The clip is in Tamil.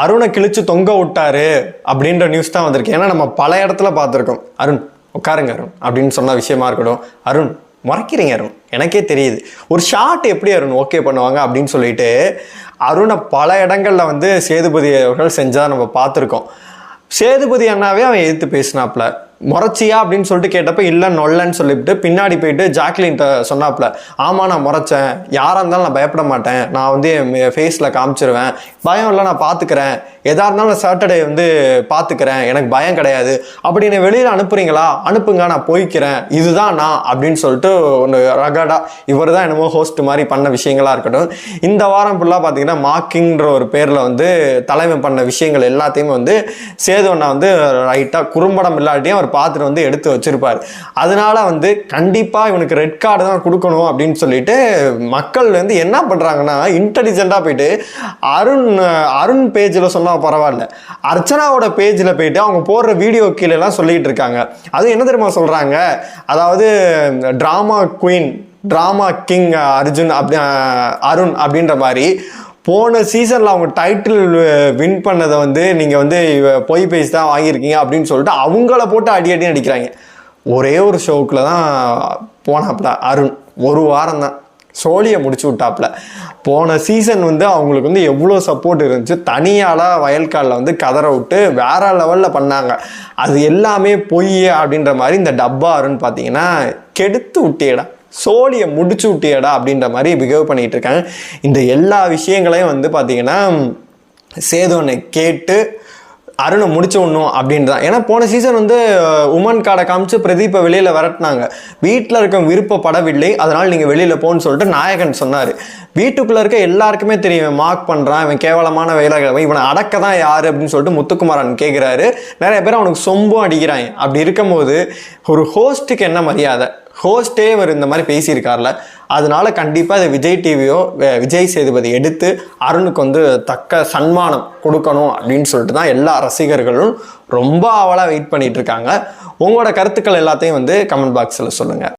அருணை கிழிச்சு தொங்க விட்டாரு அப்படின்ற நியூஸ் தான் வந்திருக்கு. ஏன்னா நம்ம பல இடத்துல பார்த்துருக்கோம். அருண் உட்காருங்க அருண் அப்படின்னு சொன்ன விஷயமா இருக்கட்டும். அருண் முறைக்கிறீங்க அருண். எனக்கே தெரியுது. ஒரு ஷார்ட் எப்படி அருண் ஓகே பண்ணுவாங்க அப்படின்னு சொல்லிட்டு அருணை பல இடங்களில் வந்து சேதுபதி அவர்கள் செஞ்சதா நம்ம பார்த்துருக்கோம். சேதுபதி அண்ணாவே அவன் எதிர்த்து பேசினாப்ல முறைச்சியா அப்படின்னு சொல்லிட்டு கேட்டப்ப இல்லை நொல்லன்னு சொல்லிவிட்டு பின்னாடி போயிட்டு ஜாக்லின்ட்ட சொன்னாப்ல ஆமாம் நான் முறைச்சேன். யாராக இருந்தாலும் நான் பயப்பட மாட்டேன். நான் வந்து என் ஃபேஸில் காமிச்சிருவேன். பயம் இல்லை நான் பார்த்துக்கிறேன் எதாக இருந்தாலும் சாட்டர்டே வந்து பார்த்துக்கிறேன் எனக்கு பயம் கிடையாது. அப்படி என்னை வெளியில் அனுப்புறீங்களா? அனுப்புங்க நான் போய்க்கிறேன். இதுதான் நான் அப்படின்னு சொல்லிட்டு ஒன்று ரகடா இவர் தான் என்னமோ ஹோஸ்ட் மாதிரி பண்ண விஷயங்களா இருக்கட்டும். இந்த வாரம் ஃபுல்லாக பார்த்தீங்கன்னா மாக்கிங்கிற ஒரு பேரில் வந்து தலைமை பண்ண விஷயங்கள் எல்லாத்தையுமே வந்து சேது அண்ணா வந்து ரைட்டாக குறும்படம் இல்லாட்டியும் அவர் பார்த்துட்டு வந்து எடுத்து வச்சிருப்பார். அதனால வந்து கண்டிப்பாக இவனுக்கு ரெட் கார்டு தான் கொடுக்கணும் அப்படின்னு சொல்லிட்டு மக்கள் வந்து என்ன பண்ணுறாங்கன்னா இன்டெலிஜென்ட்டாக போயிட்டு அருண் அருண் பேஜில் சொன்னால் பரவாயில்ல. அர்ச்சனாவோட பேஜில் போயிட்டு அவங்க போடுற வீடியோ கீழெல்லாம் சொல்லிட்டு இருக்காங்க. அது என்ன தெரியுமா சொல்கிறாங்க அதாவது drama queen drama king Arjun அப்படி அருண் அப்படின்ற மாதிரி போன சீசனில் அவங்க டைட்டில் வின் பண்ணதை வந்து நீங்கள் வந்து பொய் பேசி தான் வாங்கியிருக்கீங்க அப்படின்னு சொல்லிட்டு அவங்கள போட்டு அடி அடி அடிக்கிறாங்க. ஒரே ஒரு ஷோக்கில் தான் போனாப்புல அருண். ஒரு வாரம் தான். சோழியை முடிச்சு விட்டாப்புல. போன சீசன் வந்து அவங்களுக்கு வந்து எவ்வளோ சப்போர்ட் இருந்துச்சு. தனியால் வயல்காலில் வந்து கதற விட்டு வேற லெவலில் பண்ணாங்க. அது எல்லாமே பொய் அப்படின்ற மாதிரி இந்த டப்பா அருண் பார்த்தீங்கன்னா கெடுத்து விட்டியடா சோழியை முடிச்சு விட்டியடா அப்படின்ற மாதிரி பிஹேவ் பண்ணிகிட்டு இருக்காங்க. இந்த எல்லா விஷயங்களையும் வந்து பார்த்தீங்கன்னா சேதுவனை கேட்டு அருணை முடிச்சு விடணும் அப்படின்னு தான் ஏன்னா போன சீசன் வந்து உமன் கார்டை காமிச்சு பிரதீப்பை வெளியில் விரட்டினாங்க. வீட்டில் இருக்க விருப்பப்படவில்லை. அதனால் நீங்கள் வெளியில் போன்னு சொல்லிட்டு நாயகன் சொன்னார். வீட்டுக்குள்ளே இருக்க எல்லாருக்குமே தெரியும் இவன் மார்க் பண்ணுறான் இவன் கேவலமான வேலைகள் இவனை அடக்க தான் யார் அப்படின்னு சொல்லிட்டு முத்துக்குமாரன் கேட்குறாரு நிறைய பேர் அவனுக்கு சொம்பும் அடிக்கிறாங்க. அப்படி இருக்கும்போது ஒரு ஹோஸ்ட்டுக்கு என்ன மரியாதை? ஹோஸ்டே அவர் இந்த மாதிரி பேசியிருக்கார்ல அதனால கண்டிப்பாக அதை விஜய் டிவியோ விஜய் சேதுபதி எடுத்து அருணுக்கு வந்து தக்க சன்மானம் கொடுக்கணும் அப்படின்னு சொல்லிட்டு தான் எல்லா ரசிகர்களும் ரொம்ப ஆவலாக வெயிட் பண்ணிகிட்டு இருக்காங்க. உங்களோட கருத்துக்கள் எல்லாத்தையும் வந்து கமெண்ட் பாக்ஸில் சொல்லுங்கள்